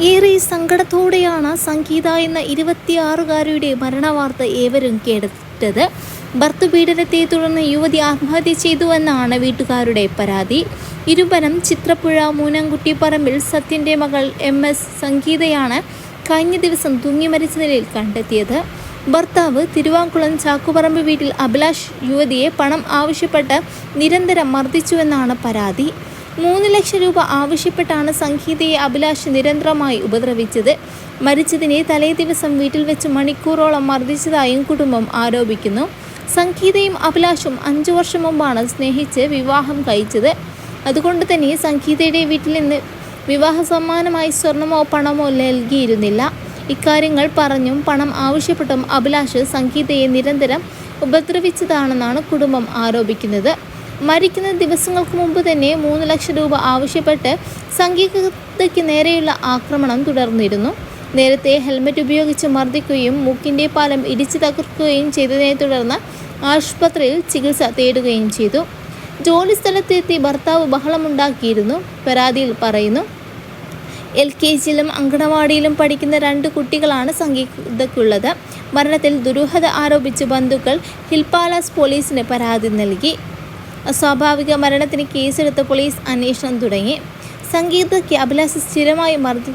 ഏറെ സങ്കടത്തോടെയാണ് സംഗീത എന്ന ഇരുപത്തിയാറുകാരിയുടെ മരണവാർത്ത ഏവരും കേട്ടത്. ഭർത്തൃപീഡനത്തെ തുടർന്ന് യുവതി ആത്മഹത്യ ചെയ്തുവെന്നാണ് വീട്ടുകാരുടെ പരാതി. ഇരുപനം ചിത്രപ്പുഴ മൂനംകുട്ടിപ്പറമ്പിൽ സത്യന്റെ മകൾ എം എസ് സംഗീതയാണ് കഴിഞ്ഞ ദിവസം തൂങ്ങി മരിച്ച നിലയിൽ കണ്ടെത്തിയത്. ഭർത്താവ് തിരുവാങ്കുളം ചാക്കുപറമ്പ് വീട്ടിൽ അഭിലാഷ് യുവതിയെ പണം ആവശ്യപ്പെട്ട് നിരന്തരം മർദ്ദിച്ചുവെന്നാണ് പരാതി. മൂന്ന് ലക്ഷം രൂപ ആവശ്യപ്പെട്ടാണ് സംഗീതയെ അഭിലാഷ് നിരന്തരമായി ഉപദ്രവിച്ചത്. മരിച്ചതിനെ തലേ ദിവസം വീട്ടിൽ വെച്ച് മണിക്കൂറോളം മർദ്ദിച്ചതായും കുടുംബം ആരോപിക്കുന്നു. സംഗീതയും അഭിലാഷും അഞ്ചു വർഷം മുമ്പാണ് സ്നേഹിച്ച് വിവാഹം കഴിച്ചത്. അതുകൊണ്ട് തന്നെ സംഗീതയുടെ വീട്ടിൽ നിന്ന് വിവാഹ സമ്മാനമായി സ്വർണമോ പണമോ നൽകിയിരുന്നില്ല. ഇക്കാര്യങ്ങൾ പറഞ്ഞും പണം ആവശ്യപ്പെട്ടും അഭിലാഷ് സംഗീതയെ നിരന്തരം ഉപദ്രവിച്ചതാണെന്നാണ് കുടുംബം ആരോപിക്കുന്നത്. മരിക്കുന്ന ദിവസങ്ങൾക്ക് മുമ്പ് തന്നെ മൂന്ന് ലക്ഷം രൂപ ആവശ്യപ്പെട്ട് സംഗീതയ്ക്ക് നേരെയുള്ള ആക്രമണം തുടർന്നിരുന്നു. നേരത്തെ ഹെൽമറ്റ് ഉപയോഗിച്ച് മർദ്ദിക്കുകയും മൂക്കിന്റെ പാലം ഇടിച്ചു തകർക്കുകയും ചെയ്തതിനെ തുടർന്ന് ആശുപത്രിയിൽ ചികിത്സ തേടുകയും ചെയ്തു. ജോലിസ്ഥലത്തെത്തി ഭർത്താവ് ബഹളമുണ്ടാക്കിയിരുന്നു. പരാതിയിൽ പറയുന്നു എൽ കെ ജിയിലും അങ്കണവാടിയിലും പഠിക്കുന്ന രണ്ട് കുട്ടികളാണ് സംഗീതയ്ക്കുള്ളത് മരണത്തിൽ ദുരൂഹത ആരോപിച്ച് ബന്ധുക്കൾ ഹിൽപാലാസ് പോലീസിന് പരാതി നൽകി. അസ്വാഭാവിക മരണത്തിന് കേസെടുത്ത് പോലീസ് അന്വേഷണം തുടങ്ങി. സംഗീതയ്ക്ക് അഭിലാഷ് സ്ഥിരമായി മർദ്ദി